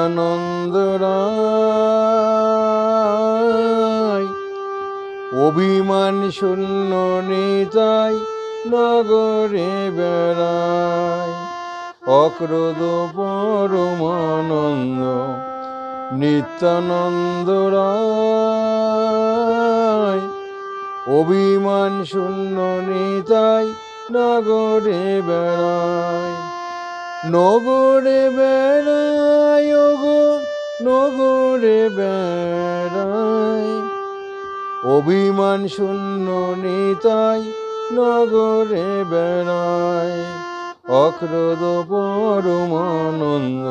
আনন্দ অভিমান শূন্য নেতাই নগরে বেড়ায়। অক্রোধ পরমানন্দ নিত্যানন্দ রায় অভিমান শূন্য নেতাই নগরে বেড়ায়। নগরে বেড়ায় গো নগরে বেড়ায় অভিমান শূন্য নিতাই নগরে বেড়ায় অক্রোধ পরমানন্দ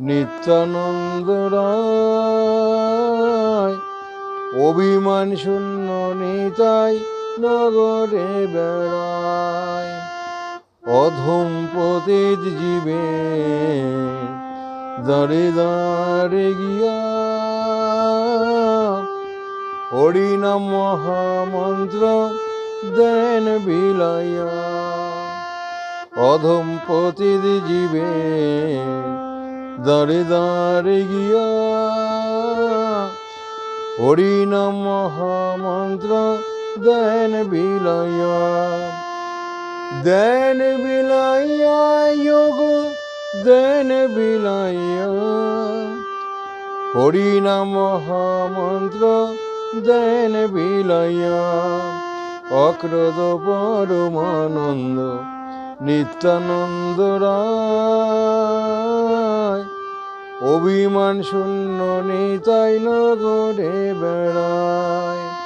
নিত্যানন্দ রায়। অভিমান শূন্য নিতাই নগরে বেড়ায় অধম পতিত জীবে দাঁড়ে দাঁড়ে গিয়া হরিনাম মহামন্ত্র দেন বিলাইয়া। অধম পতিত জীবে দাঁড়ে দাঁড়ে গিয়া হরিনাম মহামন্ত্র দেন বিলাইয়া। দেন বিলাইয়া যোগ, দেন বিলাইয়া। হরিনাম মহামন্ত্র, দেন বিলাইয়া। অক্রোধ পরমানন্দ, নিত্যানন্দ রায়। অভিমান শূন্য নিতাই নগরে বেড়ায়।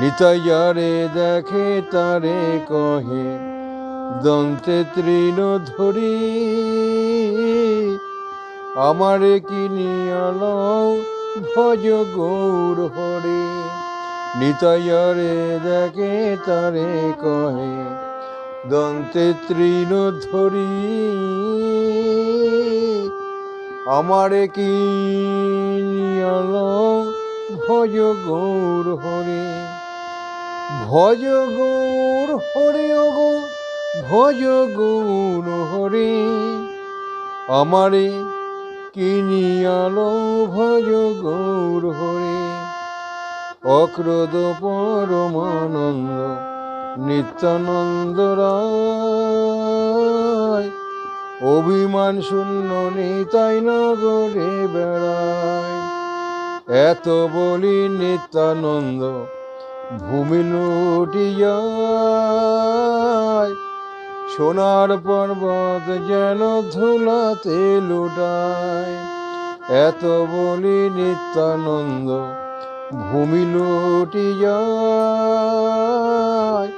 নিতাই যারে দেখে তারে কহে দন্তে তৃণ ধরি। আমারে কি নিয়ালও ভজ গৌর হরে? নিতাইয়ারে দেখে তারে কহে, দন্তে তৃণ ধরি। আমারে কি নিয়ালও ভজ গৌর হরে? ভজ গৌর হরে ওগো। ভজ গুণ হরে, আমারে কিনি কিনিয়ালো ভজ গৌর হরে। অক্রোধ পরমানন্দ নিত্যানন্দ রায়, অভিমান শূন্য নিতাই নগরে বেড়ায়। এত বলি নিত্যানন্দ, ভূমি লুটিয়ায় সোনার পর্বত যেন ধুলাতে লুটায়। এত বলি নিত্যানন্দ ভূমি লুটি যায়।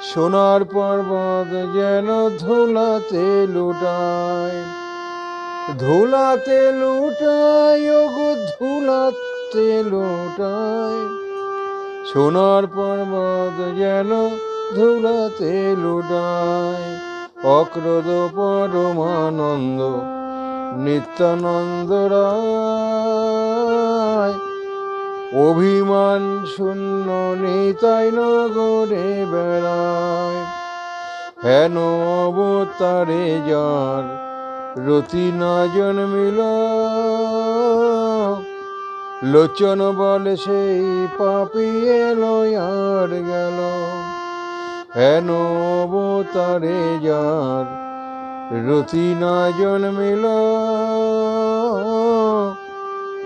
সোনার পর্বত যেন ধুলাতে লুটায়। ধুলাতে লুটায় গো ধুলাতে লুটায়। সোনার পর্বত যেন ধুলাতে লুটায় অক্রোধ পরমানন্দ, নিত্যানন্দ রায়। অভিমান শূন্য নিতাই নগরে বেড়ায়। হেন অবতারে যার রতি না জন্মিল, লোচন বলে সেই পাপি এলো আর গেল। হেন অবতারে যার রতি না জন্মিল।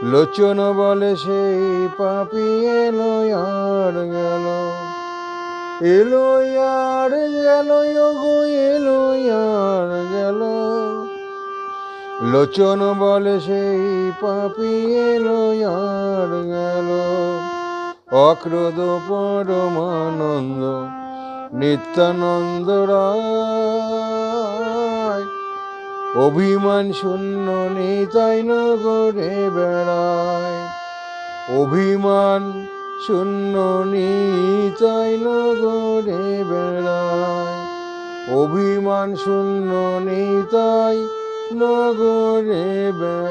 লোচন বলে সেই পাপি এলো, আর গেল। এলো, আর গেল গো এলো, আর গেল। লোচন বলে সেই পাপি এলো, আর গেল। অক্রোধ পরমানন্দ নিত্যানন্দ রায় অভিমান শূন্য নিতাই নগরে বেড়ায়। অভিমান শূন্য নিতাই নগরে বেড়ায়। অভিমান শূন্য নিতাই নগরে বেড়ায়।